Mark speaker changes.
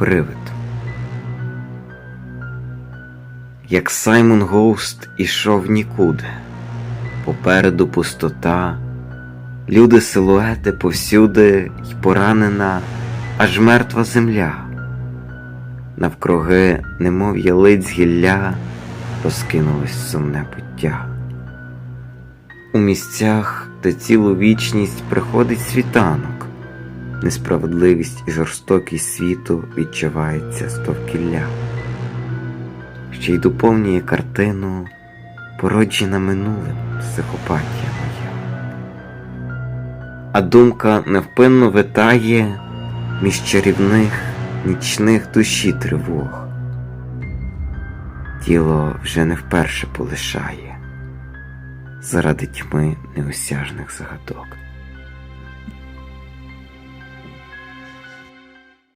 Speaker 1: привид. Як Саймон Гоуст ішов нікуди, попереду пустота, люди силуети повсюди й поранена, аж мертва земля. Навкруги, немов ялиць гілля, розкинулось сумне буття. У місцях, де цілу вічність приходить світанок, несправедливість і жорстокість світу відчувається стовкілля, ще й доповнює картину, породжена минулим психопатія моя. А думка невпинно витає між чарівних нічних душі тривог. Тіло вже не вперше полишає заради тьми неосяжних загадок.